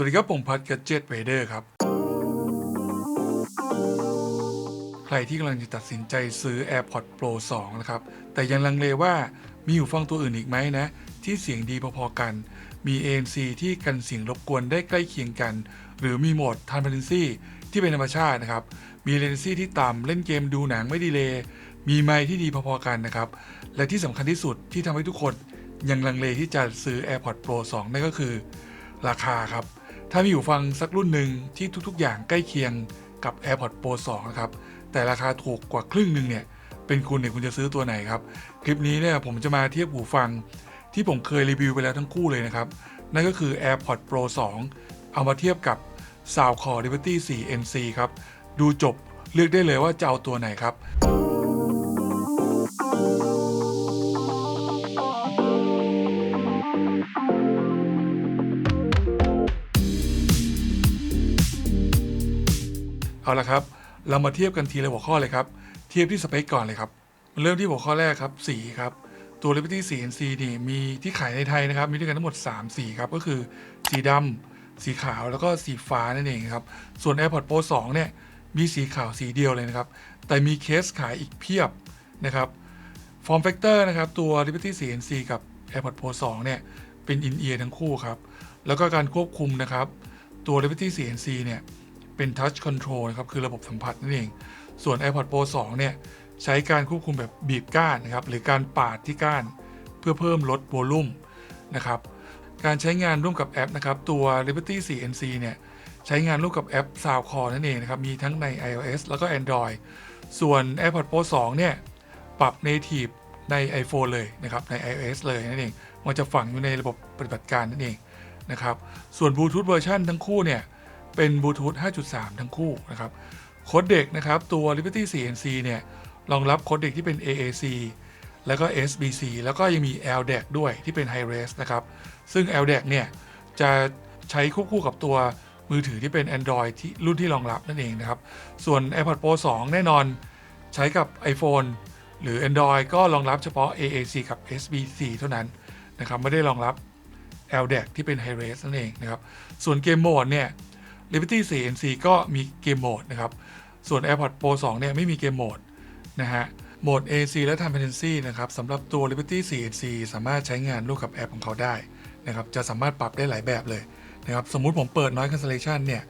วัสดีครับผมพัดกัจเจตเวเดอร์ครับ ใครที่กำลังจะตัดสินใจซื้อ AirPods Pro 2 นะครับ แต่ยังลังเลว่ามีหูฟังตัวอื่นอีกไหมนะ ที่เสียงดีพอๆกัน มี ANC ที่กันเสียงรบกวนได้ใกล้เคียงกัน หรือมีโหมด Transparency ที่เป็นธรรมชาตินะครับ มี Latency ที่ต่ำเล่นเกมดูหนังไม่ดีเลยมีไมค์ที่ดีพอๆกันนะครับ และที่สำคัญที่สุดที่ทำให้ทุกคนยังลังเลที่จะซื้อ AirPods Pro 2 นั่นก็คือ ราคาครับ ถ้ามีหูฟังสักรุ่นหนึ่งที่ทุกๆ อย่างใกล้เคียงกับ AirPods Pro 2 นะครับ แต่ราคาถูกกว่าครึ่งหนึ่งเนี่ย เป็นคุณเนี่ยคุณจะซื้อตัวไหนครับ คลิปนี้เนี่ยผมจะมาเทียบหูฟังที่ผมเคยรีวิวไปแล้วทั้งคู่เลยนะครับ นั่นก็คือ AirPods Pro 2 เอามาเทียบกับ Soundcore Liberty 4 NC ครับ ดูจบเลือกได้เลยว่าจะเอาตัวไหนครับ เอาละครับ เรามาเทียบกันทีละหัวข้อเลยครับ เทียบที่สเปคก่อนเลยครับมาเริ่มที่หัวข้อแรกครับสีครับ ตัว Liberty 4 NC นี่มีที่ขายในไทยนะครับ มีด้วยกันทั้งหมด 3 สีครับ ก็คือสีดำ สีขาว แล้วก็สีฟ้านั่นเองครับ ส่วน AirPods Pro 2 เนี่ย มีสีขาวสีเดียวเลยนะครับ แต่มีเคสขายอีกเพียบนะครับ Form Factor นะครับ ตัว Liberty 4 NC กับ AirPods Pro 2 เนี่ย เป็น in-ear ทั้งคู่ครับ แล้วก็การควบคุมนะครับ ตัว Liberty 4 NC เนี่ย เป็น Touch Control นะครับคือระบบสัมผัสนั่นเอง ส่วน AirPods Pro 2 เนี่ย ใช้การควบคุมแบบบีบก้านนะครับ หรือการปาดที่ก้าน เพื่อเพิ่มลดโวลูมนะครับ การใช้งานร่วมกับแอปนะครับ ตัว Liberty 4 NC เนี่ย ใช้งานร่วมกับแอป Soundcore นั่นเองนะครับ มีทั้งใน iOS แล้วก็ Android ส่วน AirPods Pro 2 เนี่ย ปรับ native ใน iPhone เลยนะครับ ใน iOS เลยนั่นเอง มันจะฝังอยู่ในระบบปฏิบัติการนั่นเองนะครับ ส่วน Bluetooth เวอร์ชันทั้งคู่เนี่ย เป็นบลูทูธ5.3 ทั้งคู่นะครับโค้ดเด็กนะครับตัว Liberty 4 NC เนี่ยรองรับโค้ดเด็กที่เป็น AAC แล้วก็ SBC แล้วก็ยังมี LDAC ด้วยที่เป็น High Res นะครับ ซึ่ง LDAC เนี่ยจะใช้ควบคู่กับตัวมือถือที่เป็น Android ที่รุ่นที่รองรับนั่นเองนะครับ ส่วน AirPods Pro 2 แน่นอนใช้กับ iPhone หรือ Android ก็รองรับเฉพาะ AAC กับ SBC เท่านั้นนะครับ ไม่ได้รองรับ LDAC ที่เป็น High Res นั่นเองนะครับ ส่วนเกมโหมดเนี่ย Liberty 4 NC ก็มีเกมโหมดนะครับ ส่วน AirPods Pro 2 เนี่ยไม่มีเกมโหมดนะฮะ โหมด AC และ Transparency นะครับสำหรับตัว Liberty 4 NC สามารถใช้งานร่วมกับแอปของเขาได้นะครับ จะสามารถปรับได้หลายแบบเลยนะครับ สมมุติผมเปิด Noise Cancellation เนี่ย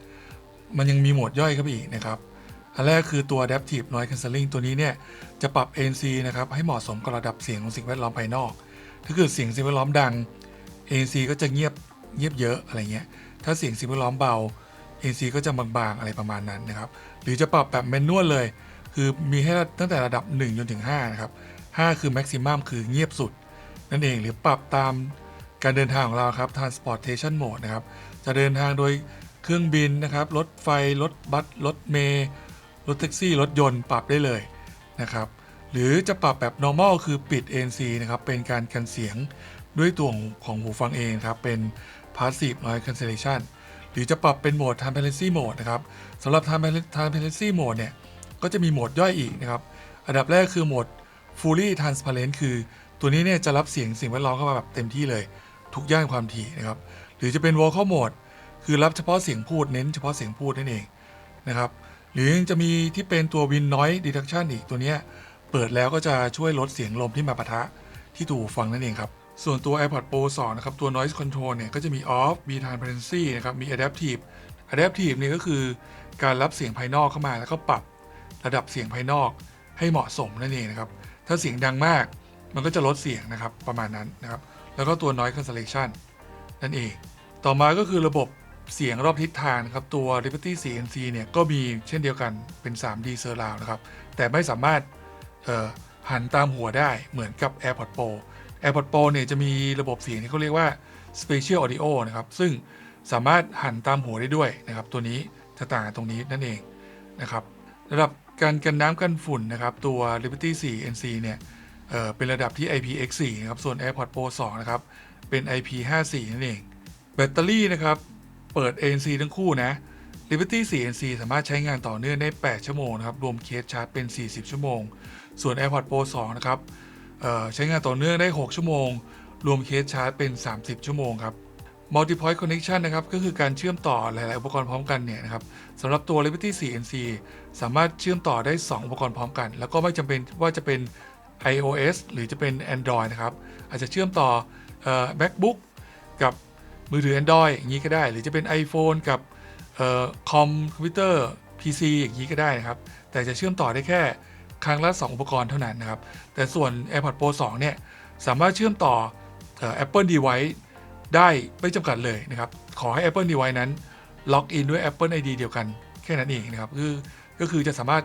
มันยังมีโหมดย่อยเข้าไปอีกนะครับ อันแรกคือตัว Adaptive Noise Cancelling ตัวนี้เนี่ย จะปรับ ANC นะครับให้เหมาะสมกับระดับเสียงของสิ่งแวดล้อมภายนอก ถ้าเกิดเสียงสิ่งแวดล้อมดัง ANC ก็จะเงียบเงียบเยอะอะไรเงี้ย ถ้าเสียงสิ่งแวดล้อมเบา ANC ก็จะบางๆอะไรประมาณนั้นนะครับ หรือจะปรับแบบแมนนวลเลย คือมีให้ตั้งแต่ระดับ 1 จนถึง 5 นะครับ 5 คือแม็กซิมัมคือเงียบสุด นั่นเองหรือปรับตามการเดินทางของเราครับ transportation mode นะครับ จะเดินทางโดยเครื่องบินนะครับ รถไฟ รถบัส รถเมล์รถแท็กซี่ รถยนต์ปรับได้เลยนะครับ หรือจะปรับแบบ normal คือปิด ANC นะครับ เป็นการกันเสียงด้วยตัวของหูฟังเองครับ เป็น passive noise cancellation หรือจะปรับเป็นโหมด transparency mode นะครับสำหรับ transparency mode เนี่ย ก็จะมีโหมดย่อยอีกนะครับ อันดับแรกคือโหมด fully transparent คือ ตัวนี้เนี่ยจะรับเสียงสิ่งแวดล้อมเข้ามาแบบเต็มที่เลย ทุกย่านความถี่นะครับ หรือจะเป็น vocal mode คือรับเฉพาะเสียงพูดเน้นเฉพาะเสียงพูดนั่นเองนะครับหรือยังจะมีที่เป็นตัว wind noise detection อีกตัวนี้เปิดแล้วก็จะช่วยลดเสียงลมที่มาปะทะที่ถูกฟังนั่นเองครับ ส่วนตัว AirPods Pro 2 นะครับ ตัว noise control เนี่ย ก็จะมี off มี transparency นะครับ มี adaptive adaptive เนี่ยก็คือการรับเสียงภายนอกเข้ามาแล้วก็ปรับระดับเสียงภายนอกให้เหมาะสมนั่นเองนะครับ ถ้าเสียงดังมากมันก็จะลดเสียงนะครับประมาณนั้นนะครับ แล้วก็ตัว noise cancellation นั่นเอง ต่อมาก็คือระบบเสียงรอบทิศทางนะครับ ตัว Liberty 4 NC เนี่ยก็มีเช่นเดียวกันเป็น 3D Surround นะครับ แต่ไม่สามารถหันตามหัวได้เหมือนกับ AirPods Pro AirPods Pro เนี่ยจะมีระบบเสียงที่เขาเรียกว่า Spatial Audio นะครับ ซึ่งสามารถหันตามหัวได้ด้วยนะครับ ตัวนี้จะต่างตรงนี้นั่นเองนะครับระดับการกันน้ำกันฝุ่นนะครับ ตัว Liberty 4 NC เนี่ยเเป็นระดับที่ IPX4 นะครับ ส่วน AirPods Pro 2 นะครับ เป็น IP54 นั่นเอง แบตเตอรี่นะครับ เปิด ANC ทั้งคู่นะ Liberty 4 NC สามารถใช้งานต่อเนื่องได้ 8 ชั่วโมงนะครับ รวมเคสชาร์จเป็น 40 ชั่วโมง ส่วน AirPods Pro 2 นะครับ ใช้งานต่อเนื่องได้ 6 ชั่วโมง รวมเคสชาร์จเป็น 30 ชั่วโมงครับ multi point connection นะครับ ก็คือการเชื่อมต่อหลาย ๆ อุปกรณ์พร้อมกันเนี่ยนะครับสำหรับตัว Liberty 4 NC สามารถเชื่อมต่อได้ 2 อุปกรณ์พร้อมกัน แล้วก็ไม่จำเป็นว่าจะเป็น iOS หรือจะเป็น Android นะครับ อาจจะเชื่อมต่ออ MacBook กับมือถือ Android อย่างนี้ก็ได้ หรือจะเป็น iPhone กับออคอมคอมพิวเตอร์ PC อย่างนี้ก็ได้นะครับ แต่จะเชื่อมต่อได้แค่ ครั้งละ 2 อุปกรณ์เท่านั้นนะครับ แต่ส่วน AirPods Pro 2 เนี่ย สามารถเชื่อมต่ออ Apple Device ได้ไม่จำกัดเลยนะครับ ขอให้ Apple Device นั้นล็อกอินด้วย Apple ID เดียวกันแค่นั้นเองนะครับคือก็คือจะสามารถ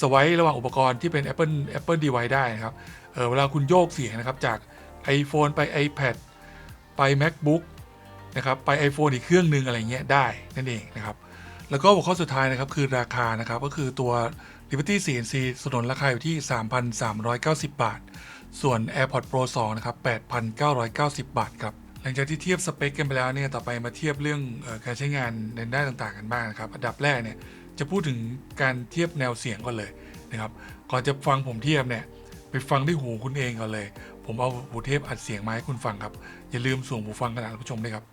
สวป์ระหว่างอุปกรณ์ที่เป็น Apple Apple Device ได้นะครับเเวลาคุณโยกเสียงนะครับ จาก iPhone ไป iPad ไป MacBook นะครับไป iPhone อีกเครื่องหนึ่งอะไรเงี้ยได้นั่นเองนะครับ แล้วก็หัวข้อสุดท้ายนะครับคือราคานะครับก็คือตัว Liberty 4NC สนนราคาอยู่ที่ 3,390 บาท ส่วน AirPods Pro 2 นะครับ 8,990 บาทครับหลังจากที่เทียบสเปคกันไปแล้วเนี่ยต่อไปมาเทียบเรื่องออการใช้งานในด้านต่างๆกันบ้างนะครับ อันดับแรกเนี่ยจะพูดถึงการเทียบแนวเสียงก่อนเลยนะครับก่อนจะฟังผมเทียบเนี่ยไปฟังด้วยหูคุณเองก่อนเลย ผมเอาหูเทปอัดเสียงมาให้คุณฟังครับอย่าลืมสวมหูฟังกันนะท่านผู้ชมด้วยครับ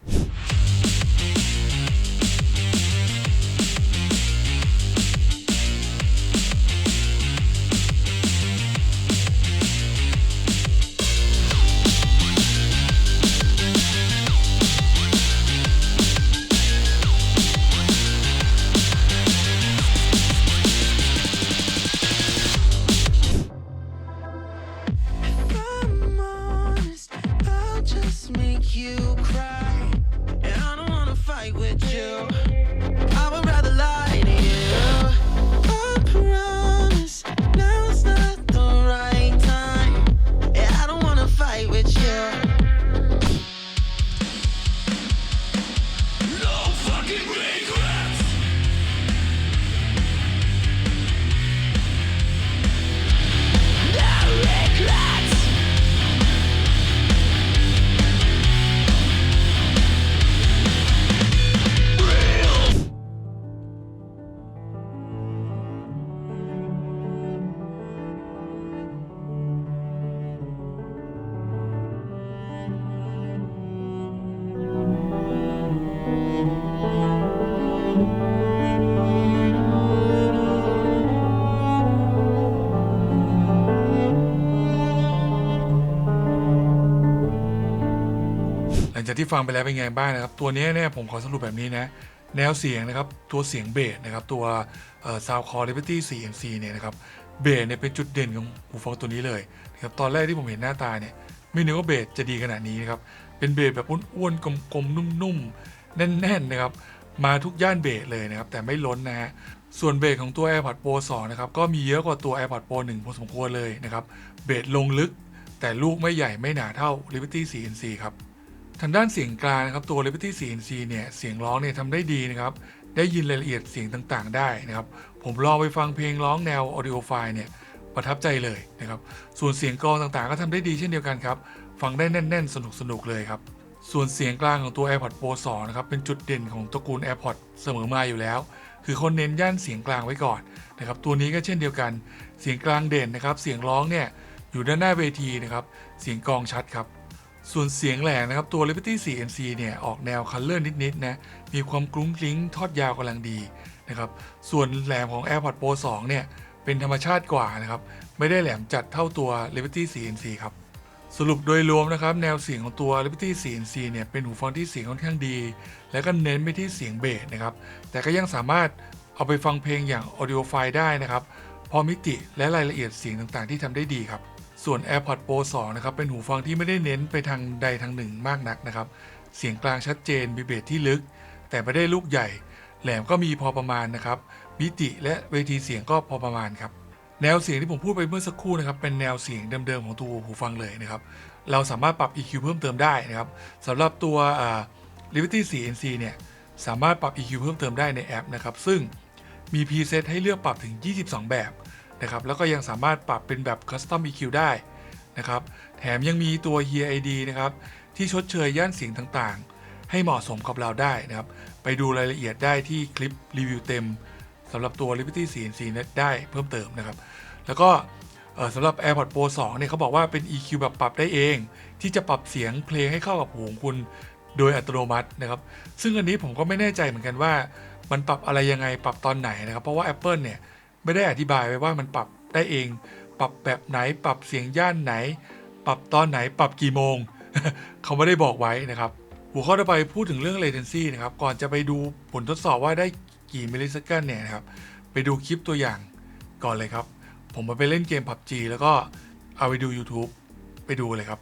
ที่ฟังไปแล้วเป็นไงบ้างนะครับ ตัวนี้เนี่ยผมขอสรุปแบบนี้นะแนวเสียงนะครับตัวเสียงเบสนะครับตัวซาวคอร์ Liberty 4MC เนี่ยนะครับเบสเนี่ยเป็นจุดเด่นของหูฟังตัวนี้เลยนะครับตอนแรกที่ผมเห็นหน้าตาเนี่ยไม่นึกว่าเบสจะดีขนาดนี้นะครับเป็นเบสแบบอ้วนๆกลมๆนุ่มๆ แน่นๆนะครับมาทุกย่านเบสเลยนะครับแต่ไม่ล้นนะฮะส่วนเบสของตัว AirPods Pro 2 นะครับก็มีเยอะกว่าตัว AirPods Pro 1 พอสมควรเลยนะครับเบสลงลึกแต่ลูกไม่ใหญ่ไม่หนาเท่า Liberty 4NC ครับ ทางด้านเสียงกลางนะครับตัว Liberty 4NC เนี่ยเสียงร้องเนี่ยทำได้ดีนะครับได้ยินรายละเอียดเสียงต่างๆ ได้นะครับ ผมลองไปฟังเพลงร้องแนว audio file เนี่ยประทับใจเลยนะครับ ส่วนเสียงกลองต่างๆ ก็ทำได้ดีเช่นเดียวกันครับ ฟังได้แน่น ๆ สนุกๆเลยครับ ส่วนเสียงกลางของตัว AirPods Pro 2 นะครับ เป็นจุดเด่นของตระกูล AirPods เสมอมาอยู่แล้ว คือเขาเน้นย่านเสียงกลางไว้ก่อนนะครับ ตัวนี้ก็เช่นเดียวกัน เสียงกลางเด่นนะครับ เสียงร้องเนี่ยอยู่ด้านหน้าเวทีนะครับ เสียงกลองชัดครับ ส่วนเสียงแหลงนะครับ ตัว Liberty 4NC เนี่ยออกแนวคัลเลอร์นิดๆนะ มีความกรุ้งกริ้งทอดยาวกำลังดีนะครับ ส่วนแหลมของ AirPods Pro 2 เนี่ย เป็นธรรมชาติกว่านะครับ ไม่ได้แหลมจัดเท่าตัว Liberty 4NC ครับ สรุปโดยรวมนะครับ แนวเสียงของตัว Liberty 4NC เนี่ย เป็นหูฟังที่เสียงค่อนข้างดี และก็เน้นไปที่เสียงเบสนะครับ แต่ก็ยังสามารถเอาไปฟังเพลงอย่าง audio file ได้นะครับ พอมิติและรายละเอียดเสียงต่างๆ ที่ทำได้ดีครับ ส่วน AirPods Pro 2 นะครับ เป็นหูฟังที่ไม่ได้เน้นไปทางใดทางหนึ่งมากนักนะครับ เสียงกลางชัดเจนมีเบสที่ลึก แต่ไม่ได้ลูกใหญ่ แหลมก็มีพอประมาณนะครับมิติและเวทีเสียงก็พอประมาณครับ แนวเสียงที่ผมพูดไปเมื่อสักครู่นะครับ เป็นแนวเสียงเดิมๆของตัวหูฟังเลยนะครับ เราสามารถปรับ EQ เพิ่มเติมได้นะครับสำหรับตัว Liberty 4NC เนี่ย สามารถปรับ EQ เพิ่มเติมได้ในแอปนะครับ ซึ่งมี preset ให้เลือกปรับถึง 22 แบบ นะครับ แล้วก็ยังสามารถปรับเป็นแบบ Custom EQ ได้นะครับ แถมยังมีตัว Hear ID นะครับ ที่ชดเชยย่านเสียงต่างๆ ให้เหมาะสมกับเราได้นะครับ ไปดูรายละเอียดได้ที่คลิปรีวิวเต็มสำหรับตัว Liberty 4NC เนี่ยได้เพิ่มเติมนะครับ แล้วก็สำหรับ AirPods Pro 2 เนี่ยเขาบอกว่าเป็น EQ แบบปรับได้เอง ที่จะปรับเสียงเพลงให้เข้ากับหูของคุณโดยอัตโนมัตินะครับ ซึ่งอันนี้ผมก็ไม่แน่ใจเหมือนกันว่ามันปรับอะไรยังไงปรับตอนไหนนะครับ เพราะว่า Apple เนี่ย ไม่ได้อธิบายไว้ว่ามันปรับได้เอง ปรับแบบไหนปรับเสียงย่านไหน ปรับตอนไหนปรับกี่โมง เขาไม่ได้บอกไว้นะครับ หัวข้อต่อไปพูดถึงเรื่อง latency นะครับก่อนจะไปดูผลทดสอบว่าได้กี่มิลลิเซคันเนี่ยนะครับไปดูคลิปตัวอย่างก่อนเลยครับ ผมมาไปเล่นเกม PUBG แล้วก็เอาไปดู YouTube ไปดูเลยครับ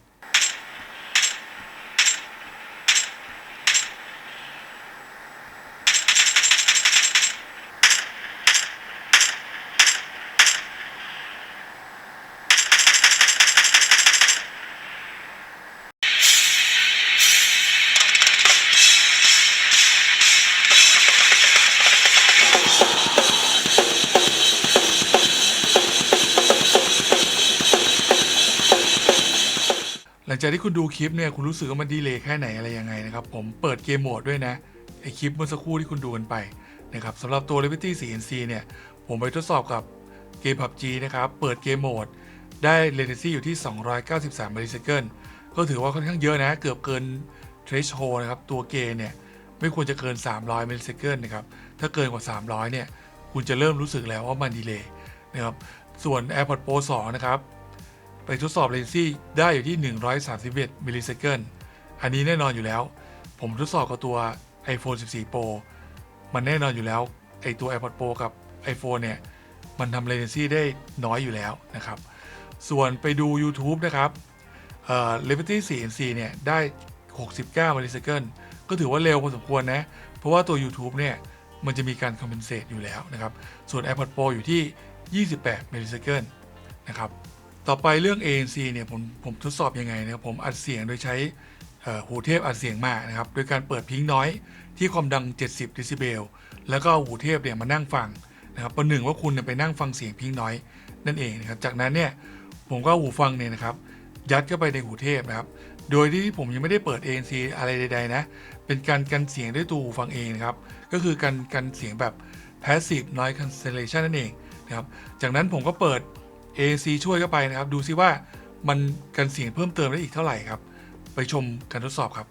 จากที่คุณดูคลิปเนี่ยคุณรู้สึกว่ามันดีเลย์แค่ไหนอะไรยังไงนะครับ ผมเปิดเกมโหมดด้วยนะไอคลิปเมื่อสักครู่ที่คุณดูกันไปนะครับสำหรับตัว Liberty 4NC เนี่ย ผมไปทดสอบกับเกม PUBG นะครับ เปิดเกมโหมด ได้ latency อยู่ที่ 293 millisecond ก็ถือว่าค่อนข้างเยอะนะ เกือบเกิน threshold นะครับ ตัวเกมเนี่ย ไม่ควรจะเกิน 300 millisecond นะครับ ถ้าเกินกว่า 300 เนี่ย คุณจะเริ่มรู้สึกแล้วว่ามันดีเลย์นะครับ ส่วน AirPods Pro 2 นะครับ ไปทดสอบ latency ได้อยู่ที่ 131มิลลิเซคันอันนี้แน่นอนอยู่แล้ว ผมทดสอบกับตัว iPhone 14 Pro มันแน่นอนอยู่แล้วไอตัว AirPods Pro กับ iPhone เนี่ย มันทำ latency ได้น้อยอยู่แล้วนะครับ ส่วนไปดู YouTube นะครับเอ่อ Liberty 4NC เนี่ยได้ 69มิลลิเซคันก็ถือว่าเร็วพอสมควรนะ เพราะว่าตัว YouTube เนี่ย มันจะมีการ compensate อยู่แล้วนะครับ ส่วน AirPods Pro อยู่ที่ 28มิลลิเซคันนะครับ ต่อไปเรื่อง ANC เนี่ยผมผมทดสอบยังไงนะครับผมอัดเสียงโดยใช้หูเทพอัดเสียงมานะครับ โดยการเปิดพิงน้อยที่ความดัง 70เดซิเบล แล้วก็หูเทพเนี่ยมานั่งฟังนะครับประหนึ่งว่าคุณเนี่ยไปนั่งฟังเสียงพิงน้อยนั่นเองนะครับ จากนั้นเนี่ยผมก็หูฟังเนี่ยนะครับ ยัดเข้าไปในหูเทพนะครับ โดยที่ผมยังไม่ได้เปิด ANC อะไรใดๆนะ เป็นการกันเสียงด้วยตัวหูฟังเองนะครับ ก็คือการกันเสียงแบบ passive noise cancellation นั่นเองนะครับ จากนั้นผมก็เปิด AC ช่วยเข้าไปนะครับ ดูซิว่ามันกันเสียงเพิ่มเติมได้อีกเท่าไหร่ครับ ไปชมการทดสอบครับ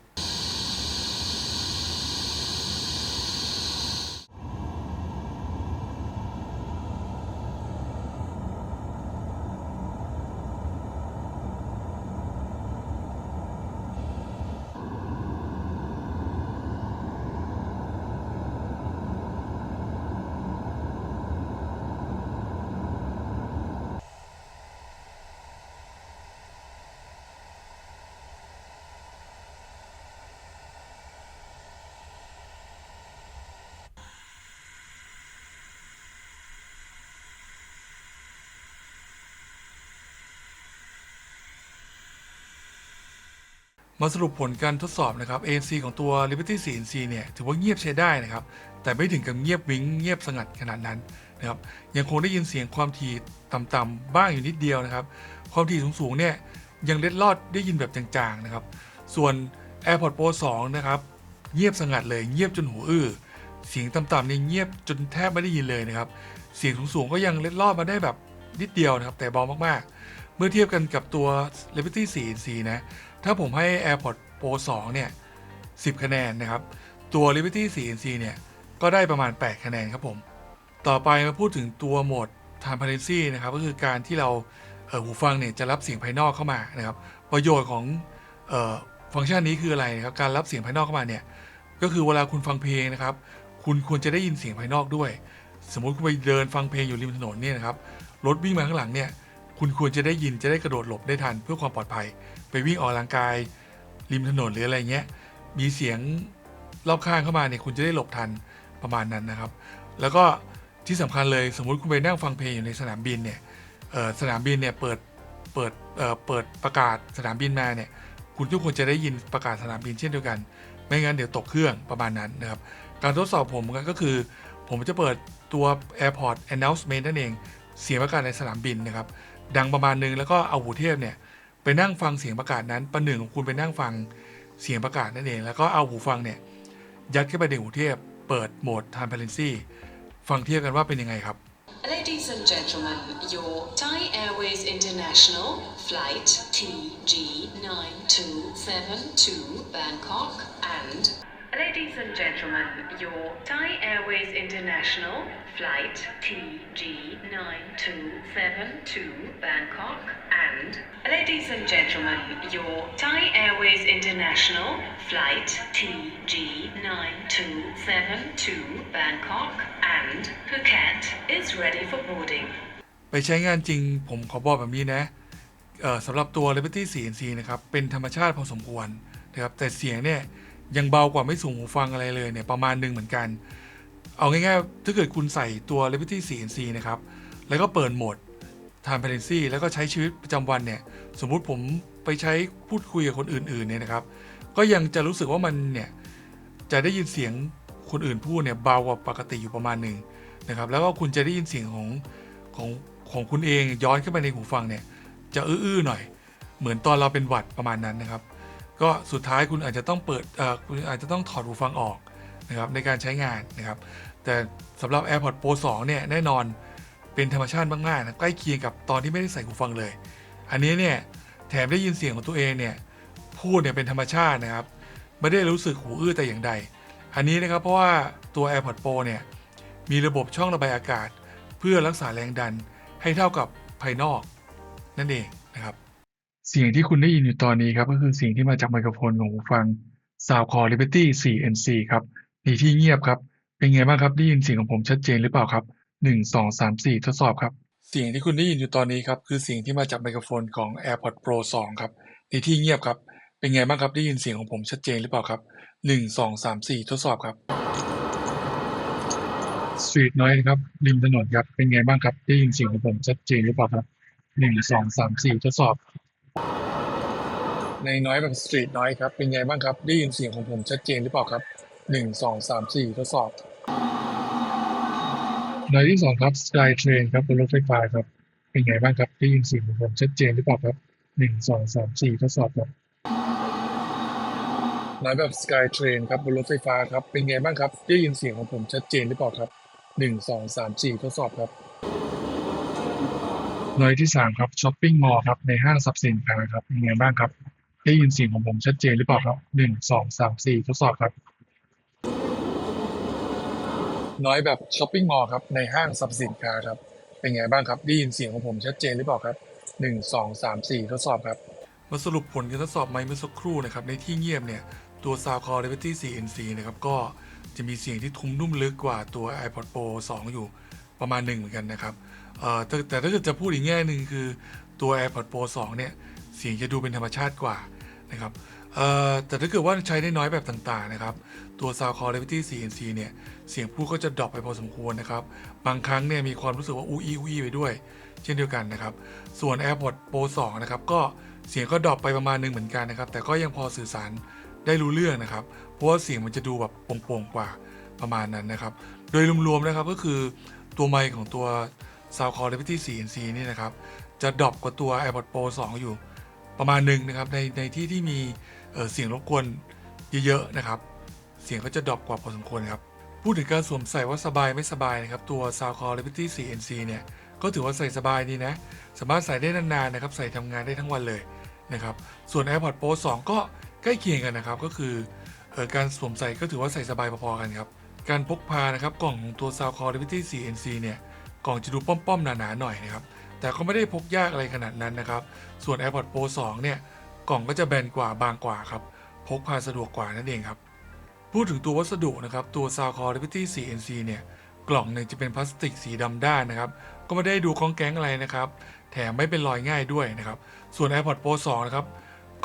มาสรุปผลการทดสอบนะครับ ANC ของตัว Liberty 4NC เนี่ยถือว่าเงียบใช้ได้นะครับ แต่ไม่ถึงกับเงียบวิ้งเงียบสงัดขนาดนั้นนะครับยังคงได้ยินเสียงความถี่ต่ำๆบ้างอยู่นิดเดียวนะครับ ความถี่สูงๆเนี่ยยังเล็ดลอดได้ยินแบบจางๆนะครับ ส่วน AirPods Pro 2 นะครับ เงียบสงัดเลยเงียบจนหูอื้อเสียงต่ำๆเนี่ยเงียบจนแทบไม่ได้ยินเลยนะครับ เสียงสูงๆก็ยังเล็ดลอดมาได้แบบนิดเดียวนะครับ แต่เบามากๆ เมื่อเทียบกันกับตัว Liberty 4NC นะ ถ้าผมให้ AirPods Pro 2 เนี่ย 10 คะแนนนะครับ ตัว Liberty 4NC เนี่ย ก็ได้ประมาณ 8 คะแนนครับผม ต่อไปมาพูดถึงตัวโหมด Transparency นะครับ ก็คือการที่เราเหูฟังเนี่ยจะรับเสียงภายนอกเข้ามานะครับ ประโยชน์ของออฟังก์ชันนี้คืออะไรนะครับ การรับเสียงภายนอกเข้ามาเนี่ย ก็คือเวลาคุณฟังเพลงนะครับ คุณควรจะได้ยินเสียงภายนอกด้วย สมมติคุณไปเดินฟังเพลงอยู่ริมถนนเนี่ยนะครับ รถวิ่งมาข้างหลังเนี่ย คุณควรจะได้ยินจะได้กระโดดหลบได้ทันเพื่อความปลอดภัย ไปวิ่งออกกำลังกาย ริมถนนหรืออะไรเงี้ย มีเสียงรอบข้างเข้ามาเนี่ยคุณจะได้หลบทันประมาณนั้นนะครับ แล้วก็ที่สำคัญเลยสมมุติคุณไปนั่งฟังเพลงอยู่ในสนามบินเนี่ยสนามบินเนี่ยเปิดเปิดเอ่อเปิดประกาศสนามบินมาเนี่ยคุณทุกคนจะได้ยินประกาศสนามบินเช่นเดียวกัน ไม่งั้นเดี๋ยวตกเครื่องประมาณนั้นนะครับ การทดสอบผมก็คือ ผมจะเปิดตัว Airport Announcement นั่นเอง เสียงประกาศในสนามบินนะครับ ดังประมาณนึงแล้วก็เอาหูเทพเนี่ย ไปนั่งฟังเสียงประกาศนั้นประหนึ่งของคุณไปนั่งฟังเสียงประกาศนั่นเอง แล้วก็เอาหูฟังเนี่ย ยัดเข้าไปในหูเทียบ เปิดโหมด Transparency ฟังเทียบกันว่าเป็นยังไงครับ Ladies and gentlemen, your Thai Airways International flight TG9272 Bangkok and Ladies and gentlemen, your Thai Airways International flight TG9272 Bangkok and Ladies and gentlemen, your Thai Airways International flight TG9272 Bangkok and Phuket is ready for boarding. ไปใช้งานจริงผมขอบอกแบบนี้นะเอ่อสำหรับตัว Liberty CNC นะครับ เป็นธรรมชาติพอสมควรนะครับแต่เสียงเนี่ย ยังเบากว่าไม่สูงหูฟังอะไรเลยเนี่ยประมาณหนึ่งเหมือนกัน เอาง่ายๆ ถ้าเกิดคุณใส่ตัว Liberty CNC นะครับ แล้วก็เปิดโหมด Transparency แล้วก็ใช้ชีวิตประจำวันเนี่ย สมมุติผมไปใช้พูดคุยกับคนอื่นๆเนี่ยนะครับ ก็ยังจะรู้สึกว่ามันเนี่ยจะได้ยินเสียงคนอื่นพูดเนี่ยเบากว่าปกติอยู่ประมาณหนึ่งนะครับ แล้วก็คุณจะได้ยินเสียงของของของคุณเองย้อนเข้าไปในหูฟังเนี่ยจะอื้อๆหน่อย เหมือนตอนเราเป็นหวัดประมาณนั้นนะครับ ก็สุดท้ายคุณอาจจะต้องเปิดคุณอาจจะต้องถอดหูฟังออกนะครับในการใช้งานนะครับ แต่สำหรับ AirPods Pro 2 เนี่ยแน่นอนเป็นธรรมชาติมากๆนะใกล้เคียงกับตอนที่ไม่ได้ใส่หูฟังเลย อันนี้เนี่ยแถมได้ยินเสียงของตัวเองเนี่ยพูดเนี่ยเป็นธรรมชาตินะครับ ไม่ได้รู้สึกหูอื้อแต่อย่างใด อันนี้นะครับเพราะว่าตัว AirPods Pro เนี่ยมีระบบช่องระบายอากาศ เพื่อรักษาแรงดันให้เท่ากับภายนอกนั่นเองนะครับ เสียงที่คุณได้ยินอยู่ตอนนี้ครับ ก็คือเสียงที่มาจากไมโครโฟนของหูฟัง Soundcore Liberty 4NC ครับในที่เงียบครับ เป็นไงบ้างครับได้ยินเสียงของผมชัดเจนหรือเปล่าครับหนึ่งสองสามสี่ทดสอบครับ เสียงที่คุณได้ยินอยู่ตอนนี้ครับคือเสียงที่มาจากไมโครโฟนของ AirPods Pro 2 ครับในที่เงียบครับ เป็นไงบ้างครับได้ยินเสียงของผมชัดเจนหรือเปล่าครับหนึ่งสองสามสี่ทดสอบครับสตรีทน้อยครับริมถนนครับเป็นไงบ้างครับได้ยินเสียงของผมชัดเจนหรือเปล่าครับหนึ่งสองสามสี่ทดสอบ ในน้อยแบบสตรีทน้อยครับ เป็นไงบ้างครับ ได้ยินเสียงของผมชัดเจนหรือเปล่าครับหนึ่งสองสามสี่ทดสอบในที่สองครับ Sky Train ครับบนรถไฟฟ้าครับ เป็นไงบ้างครับได้ยินเสียงของผมชัดเจนหรือเปล่าครับหนึ่งสองสามสี่ทดสอบครับน้อยแบบ Sky Train ครับบนรถไฟฟ้าครับ เป็นไงบ้างครับ ได้ยินเสียงของผมชัดเจนหรือเปล่าครับหนึ่งสองสามสี่ทดสอบครับ น้อยที่สามครับช้อปปิ้งมอลล์ครับในห้างสรรพสินค้าครับเป็นไงบ้างครับ ได้ยินเสียงของผมชัดเจนหรือเปล่าครับหนึ่งสองสามสี่ทดสอบครับ น้อยแบบช้อปปิ้งมอลล์ครับในห้างสรรพสินค้าครับเป็นไงบ้างครับได้ยินเสียงของผมชัดเจนหรือเปล่าครับหนึ่งสองสามสี่ทดสอบครับมาสรุปผลการทดสอบไมค์เมื่อสักครู่นะครับในที่เงียบเนี่ยตัว Soundcore Liberty 4NC นะครับก็จะมีเสียงที่ทุ้มนุ่มลึกกว่าตัว iPod Pro 2 อยู่ ประมาณหนึ่งเหมือนกันนะครับแต่ถ้าเกิดจะพูดอีกแง่หนึ่งคือตัว AirPod Pro 2 เนี่ย เสียงจะดูเป็นธรรมชาติกว่านะครับแต่ถ้าเกิดว่าใช้ได้น้อยแบบต่างๆนะครับ ตัว Soundcore Liberty 4NC เนี่ย เสียงพูดก็จะดรอปไปพอสมควรนะครับ บางครั้งเนี่ยมีความรู้สึกว่าอู้อี้อู้อี้ไปด้วย เช่นเดียวกันนะครับ ส่วน AirPods Pro 2 นะครับ ก็เสียงก็ดรอปไปประมาณหนึงเหมือนกันนะครับ แต่ก็ยังพอสื่อสารได้รู้เรื่องนะครับ เพราะว่าเสียงมันจะดูแบบโปร่งๆกว่าประมาณนั้นนะครับ โดยรวมๆนะครับก็คือ ตัวไมค์ของตัว Soundcore Liberty 4NC นี่นะครับ จะดรอปกว่าตัว AirPods Pro 2 อยู่ประมาณหนึ่งนะครับ ในในที่ที่มีเเสียงรบกวนเยอะๆนะครับ เสียงก็จะดรอปกว่าพอสมควรครับ พูดถึงการสวมใส่ว่าสบายไม่สบายนะครับ ตัว Soundcore Liberty 4NC เนี่ย ก็ถือว่าใส่สบายดีนะ สามารถใส่ได้นานๆนะครับ ใส่ทำงานได้ทั้งวันเลยนะครับ ส่วน AirPods Pro 2 ก็ใกล้เคียงกันนะครับ ก็คือออการสวมใส่ก็ถือว่าใส่สบายพอๆกันครับ การพกพานะครับกล่องของตัว Soundcore Liberty 4NC เนี่ยกล่องจะดูป้อมๆหนาๆหน่อยนะครับแต่ก็ไม่ได้พกยากอะไรขนาดนั้นนะครับ ส่วน AirPods Pro 2 เนี่ย กล่องก็จะแบนกว่าบางกว่าครับ พกพาสะดวกกว่านั่นเองครับ พูดถึงตัววัสดุนะครับ ตัว Soundcore Liberty 4NC เนี่ย กล่องเนี่ยจะเป็นพลาสติกสีดำด้านนะครับ ก็ไม่ได้ดูคล้องแก๊งอะไรนะครับ แถมไม่เป็นรอยง่ายด้วยนะครับ ส่วน AirPods Pro 2 นะครับ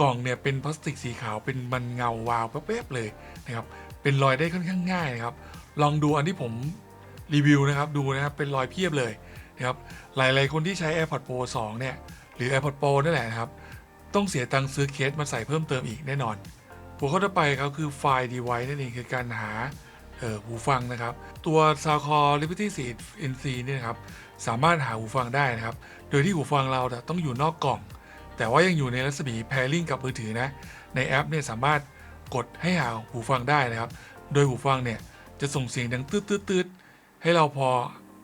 กล่องเนี่ยเป็นพลาสติกสีขาวเป็นมันเงาวาวแป๊บๆเลยนะครับ เป็นรอยได้ค่อนข้างง่ายครับ ลองดูอันที่ผมรีวิวนะครับดูนะครับเป็นรอยเพียบเลยนะครับหลายๆคนที่ใช้ AirPods Pro 2 เนี่ย หรือ AirPods Pro นั่นแหละครับ ต้องเสียตังค์ซื้อเคสมาใส่เพิ่มเติมอีกแน่นอนหัวข้อต่อไปครับคือไฟล์ device นั่นเองคือการหาหูฟังนะครับ ตัว Soundcore Liberty 4 NC เนี่ยครับสามารถหาหูฟังได้นะครับ โดยที่หูฟังเราต้องอยู่นอกกล่อง แต่ว่ายังอยู่ในรัศมี pairing กับมือถือนะ ในแอปเนี่ยสามารถ กดให้หาหูฟังได้นะครับ โดยหูฟังเนี่ยจะส่งเสียงดังตืดๆๆให้เราพอ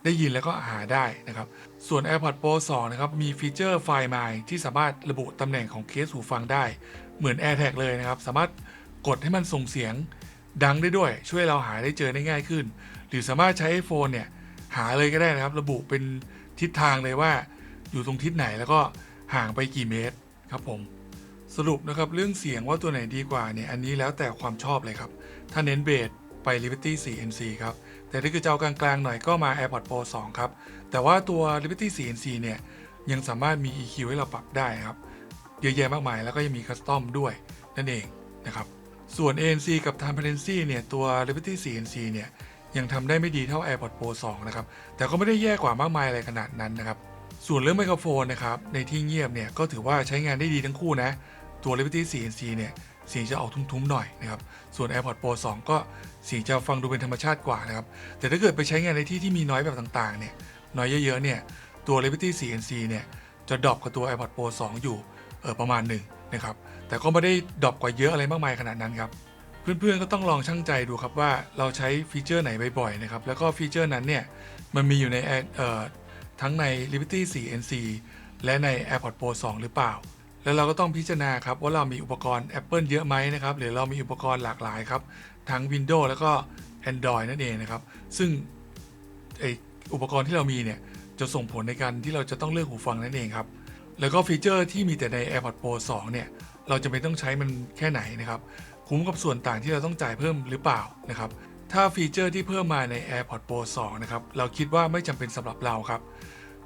ได้ยินแล้วก็หาได้นะครับ ส่วน AirPods Pro 2 นะครับ มีฟีเจอร์ Find My ที่สามารถระบุตำแหน่งของเคสหูฟังได้ เหมือน AirTag เลยนะครับ สามารถกดให้มันส่งเสียงดังได้ด้วย ช่วยเราหาได้เจอได้ง่ายขึ้น หรือสามารถใช้ iPhone เนี่ย หาเลยก็ได้นะครับ ระบุเป็นทิศทางเลยว่า อยู่ตรงทิศไหนแล้วก็ห่างไปกี่เมตรครับผม สรุปนะครับเรื่องเสียงว่าตัวไหนดีกว่าเนี่ยอันนี้แล้วแต่ความชอบเลยครับ ถ้าเน้นเบสไป Liberty 4 NC ครับ แต่ถ้าคือจะเอากลางๆหน่อยก็มา AirPods Pro 2 ครับ แต่ว่าตัว Liberty 4 NC เนี่ยยังสามารถมี EQ ให้เราปรับได้ครับ เยอะแยะมากมายแล้วก็ยังมีคัสตอมด้วยนั่นเองนะครับ ส่วน ANC กับ Transparency เนี่ยตัว Liberty 4 NC เนี่ยยังทำได้ไม่ดีเท่า AirPods Pro 2 นะครับ แต่ก็ไม่ได้แย่กว่ามากมายอะไรขนาดนั้นนะครับ ส่วนเรื่องไมโครโฟนนะครับในที่เงียบเนี่ยก็ถือว่าใช้งานได้ดีทั้งคู่นะ ตัว Liberty 4 NC เนี่ยสีจะออกทุ้มๆหน่อยนะครับส่วน AirPods Pro 2 ก็สีจะฟังดูเป็นธรรมชาติกว่านะครับแต่ถ้าเกิดไปใช้งานในที่ที่มีน้อยแบบต่างๆเนี่ยน้อยเยอะๆเนี่ยตัว Liberty 4 NC เนี่ยจะดรอปกับตัว AirPods Pro 2 อยู่เออประมาณหนึ่งนะครับแต่ก็ไม่ได้ดรอปกว่าเยอะอะไรมากมายขนาดนั้นครับเพื่อนๆก็ต้องลองชั่งใจดูครับว่าเราใช้ฟีเจอร์ไหนบ่อยๆนะครับแล้วก็ฟีเจอร์นั้นเนี่ยมันมีอยู่ในทั้งใน Liberty 4 NC และใน AirPods Pro 2 หรือเปล่า แล้วเราก็ต้องพิจารณาครับว่าเรามีอุปกรณ์ Apple เยอะไหมนะครับหรือเรามีอุปกรณ์หลากหลายครับทั้ง Windows แล้วก็ Android นั่นเองนะครับ ซึ่งไออุปกรณ์ที่เรามีเนี่ยจะส่งผลในการที่เราจะต้องเลือกหูฟังนั่นเองครับ แล้วก็ฟีเจอร์ที่มีแต่ใน AirPods Pro 2 เนี่ย เราจะไม่ต้องใช้มันแค่ไหนนะครับ คุ้มกับส่วนต่างที่เราต้องจ่ายเพิ่มหรือเปล่านะครับ ถ้าฟีเจอร์ที่เพิ่มมาใน AirPods Pro 2 นะครับ เราคิดว่าไม่จำเป็นสำหรับเราครับ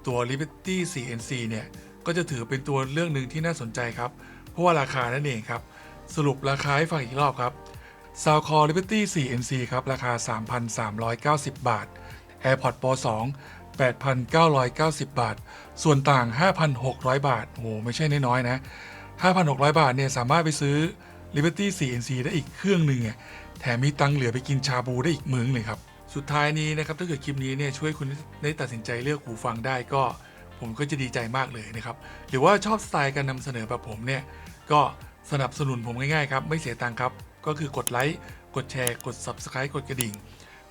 ตัว Liberty 4 NC เนี่ย ก็จะถือเป็นตัวเรื่องหนึ่งที่น่าสนใจครับ เพราะว่าราคานั่นเองครับ สรุปราคาให้ฟังอีกรอบครับ Soundcore Liberty 4 NC ครับ ราคา 3,390 บาท AirPods Pro 2 8,990 บาท ส่วนต่าง 5,600 บาทโหไม่ใช่น้อยๆนะ 5,600 บาทเนี่ยสามารถไปซื้อ Liberty 4 NC ได้อีกเครื่องหนึ่งแถมมีตังเหลือไปกินชาบูได้อีกมื้อเลยครับ สุดท้ายนี้นะครับถ้าเกิดคลิปนี้เนี่ยช่วยคุณได้ตัดสินใจเลือกหูฟังได้ก็ ผมก็จะดีใจมากเลยนะครับ หรือว่าชอบสไตล์การนำเสนอแบบผมเนี่ยก็สนับสนุนผมง่ายๆครับไม่เสียตังค์ครับ ก็คือกดไลค์กดแชร์กด Subscribe กดกระดิ่ง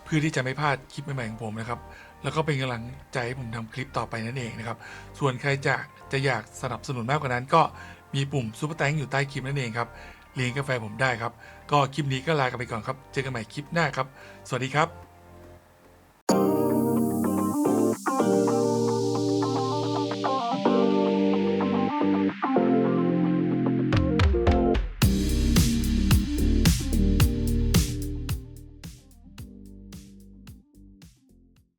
เพื่อที่จะไม่พลาดคลิปใหม่ๆของผมนะครับ แล้วก็เป็นกำลังใจให้ผมทำคลิปต่อไปนั่นเองนะครับ ส่วนใครจะจะอยากสนับสนุนมากกว่านั้นก็มีปุ่มซุปเปอร์แตงอยู่ใต้คลิปนั่นเองครับเลี้ยงกาแฟผมได้ครับ ก็คลิปนี้ก็ลากันไปก่อนครับ เจอกันใหม่คลิปหน้าครับ สวัสดีครับ